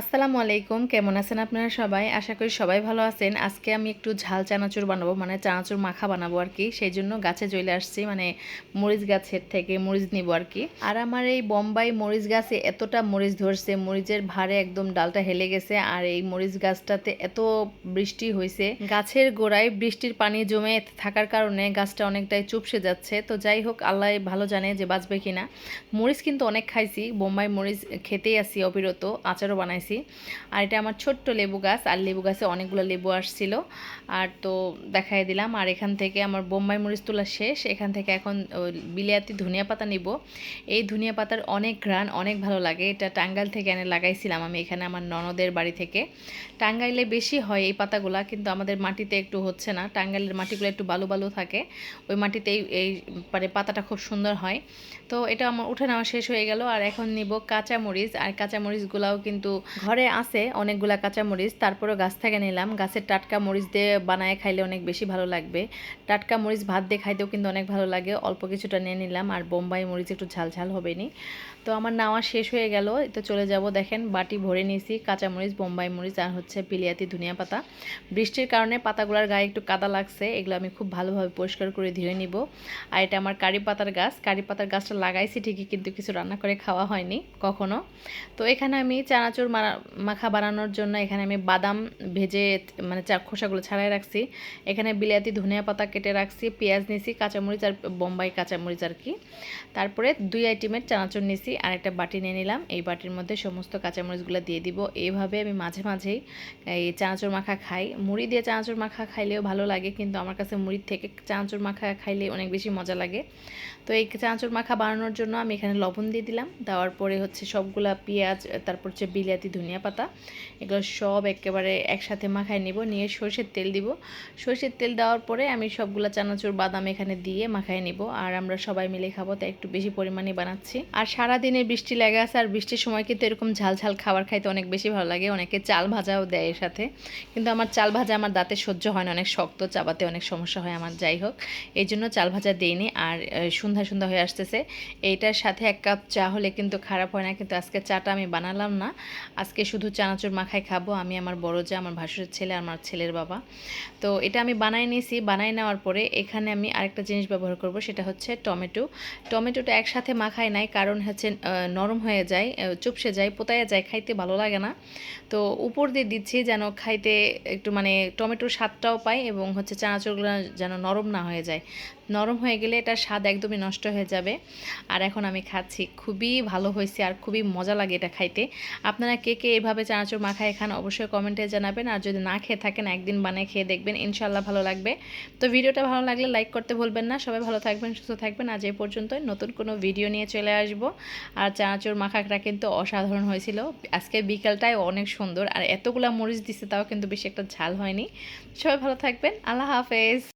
আসসালামু আলাইকুম, কেমন আছেন আপনারা সবাই? আশা করি সবাই ভালো আছেন। আজকে আমি একটু ঝাল চানাচুর বানাবো মানে চানাচুর মাখা বানাবো আর কি। সেই জন্য গাছে চলে আসছি মানে মরিচ গাছের থেকে মরিচ নিব আর কি। আর আমার এই বোম্বাই মরিচ গাছে এতটা মরিচ ধরছে, মরিচের ভারে একদম ডালটা হেলে গেছে, আর এই মরিচ গাছটাতে এত বৃষ্টি হয়েছে গাছের গোড়ায় বৃষ্টির পানি জমে থাকার কারণে গাছটা অনেকটাই চুপসে যাচ্ছে। তো যাই হোক, আল্লাহ ভালো জানে যে বাঁচবে কিনা। মরিচ কিন্তু অনেক খাইছি, বোম্বাই মরিচ খেতেই আসি অবিরত, আচারও বানাইছি। আর এটা আমার ছোট্ট লেবু গাছ, আর লেবু গাছে অনেকগুলো লেবু আসছিল। আর তো দেখাই দিলাম, আর এখান থেকে আমার বোম্বাই মরিচ তোলা শেষ। এখান থেকে এখন বিলাতি ধনিয়া পাতা নিব। এই ধনিয়া পাতার অনেক ঘ্রাণ, অনেক ভালো লাগে। এটা টাঙ্গাইল থেকে এনে লাগাইছিলাম আমি এখানে আমার ননদের বাড়ি থেকে। টাঙ্গাইলে বেশি হয় এই পাতাগুলা, কিন্তু আমাদের মাটিতে একটু হচ্ছে না। টাঙ্গাইলের মাটিগুলো একটু বালু বালু থাকে। ওই মাটিতেই এই মানে পাতাটা খুব সুন্দর হয়। তো এটা আমার উঠে নেওয়া শেষ হয়ে গেল। আর এখন নিব কাঁচা মরিচ। আর কাঁচা মরিচগুলাও কিন্তু ঘরে আছে অনেকগুলা কাঁচা মরিচ তারপরেও গাছ থেকে নিলাম। গাছের টাটকা মরিচ দিয়ে বানায় খাইলে অনেক বেশি ভালো লাগবে। টাটকা মরিচ ভাত দিয়ে খাইতেও কিন্তু অনেক ভালো লাগে। অল্প কিছুটা নিয়ে নিলাম আর বোম্বাই মরিচ একটু ঝাল ঝাল হবে নি তো আমার নাওয়া শেষ হয়ে গেল। তো চলে যাব দেখেন, বাটি ভরে নিয়েছি কাঁচা মরিচ বোম্বাই মরিচ আর হচ্ছে পিলিয়াতি ধনিয়া পাতা। বৃষ্টির কারণে পাতাগুলোর গায়ে একটু কাদা লাগছে, এগুলো আমি খুব ভালোভাবে পরিষ্কার করে ধুয়ে নিব। আর এটা আমার কারি পাতার গাছ। কারি পাতার গাছটা লাগাইছি ঠিকই কিন্তু কিছু রান্না করে খাওয়া হয়নি কখনো। তো এখানে আমি চানাচুর মাখা বানানোর জন্য এখানে আমি বাদাম ভেজে মানে চা খোসাগুলো ছাড়াই রাখছি। এখানে বিলাতি, ধনিয়া পাতা কেটে রাখছি, পেঁয়াজ নিয়েছি কাঁচামরিচ আর বোম্বাই কাঁচামরিচ আর কি। তারপরে দুই আইটেমের চানাচুর নিয়েছি আর একটা বাটি নিয়ে নিলাম। এই বাটির মধ্যে সমস্ত কাঁচামরিচগুলো দিয়ে দিব। এইভাবে আমি মাঝে মাঝেই এই চানাচুর মাখা খাই। মুড়ি দিয়ে চানাচুর মাখা খাইলেও ভালো লাগে, কিন্তু আমার কাছে মুড়ির থেকে চানাচুর মাখা খাইলে অনেক বেশি মজা লাগে। তো এই চানাচুর মাখা বানানোর জন্য আমি এখানে লবণ দিয়ে দিলাম। দেওয়ার পরে হচ্ছে সবগুলা পেঁয়াজ, তারপর হচ্ছে বিলাতি ধনিয়া পাতা। এগুলো সব একেবারে একসাথে মাখায় নিব, নিয়ে সর্ষের তেল দিব। সর্ষের তেল দেওয়ার পরে আমি সবগুলো চানাচুর, বাদাম এখানে দিয়ে মাখায় নিব। আর আমরা সবাই মিলে খাব, তাই একটু বেশি পরিমাণে বানাচ্ছি। আর সারাদিনে বৃষ্টি লেগে আছে, আর বৃষ্টির সময় কিন্তু এরকম ঝাল ঝাল খাবার খাইতে অনেক বেশি ভালো লাগে। অনেকে চাল ভাজাও দেয় এর সাথে। কিন্তু আমার চাল ভাজা আমার দাঁতে সহ্য হয় না, অনেক শক্ত, চাবাতে অনেক সমস্যা হয় আমার, যাই হোক। এই জন্য চাল ভাজা দিইনি, আর সন্ধ্যা সন্ধ্যা হয়ে আসতেছে। এইটার সাথে এক কাপ চা হলে কিন্তু খারাপ হয় না, কিন্তু আজকে চাটা আমি বানালাম না। আজকে শুধু চানাচুর মাখাই খাব, আমি আমার বড় যা, আমার ভাসুরের ছেলে, আমার ছেলের বাবা। তো এটা আমি বানাই নিয়েছি বানাই নেওয়ার পরে এখানে আমি আরেকটা জিনিস ব্যবহার করব, সেটা হচ্ছে টমেটো। টমেটোটা একসাথে মাখাই নাই, কারণ হচ্ছে নরম হয়ে যায় চুপসে যায়, পোতায়া যায়, খাইতে ভালো লাগে না। তো উপর দিয়ে দিচ্ছি যেন খাইতে একটু মানে টমেটোর স্বাদটাও পাই এবং হচ্ছে চানাচুরগুলো যেন নরম না হয়ে যায়। নরম হয়ে গেলে এটার স্বাদ একদমই নষ্ট হয়ে যাবে। আর এখন আমি খাচ্ছি, খুবই ভালো হয়েছে আর খুবই মজা লাগে এটা খাইতে। আপনারা কে কে এভাবে চানাচুর মাখায় এখানে অবশ্যই কমেন্টে জানাবেন। আর যদি না খেয়ে থাকেন, একদিন বানিয়ে খেয়ে দেখবেন ইনশাল্লাহ ভালো লাগবে। তো ভিডিওটা ভালো লাগলে লাইক করতে ভুলবেন না। সবাই ভালো থাকবেন, সুস্থ থাকবেন। আজ এই পর্যন্তই। নতুন কোনো ভিডিও নিয়ে চলে আসব। আর চানাচুর মাখাটা কিন্তু অসাধারণ হয়েছিল। আজকে বিকালটাই অনেক সুন্দর। আর এতগুলা মরিচ দিছে, তাও কিন্তু বেশি একটা ঝাল হয়নি। সবাই ভালো থাকবেন। আল্লাহ হাফেজ।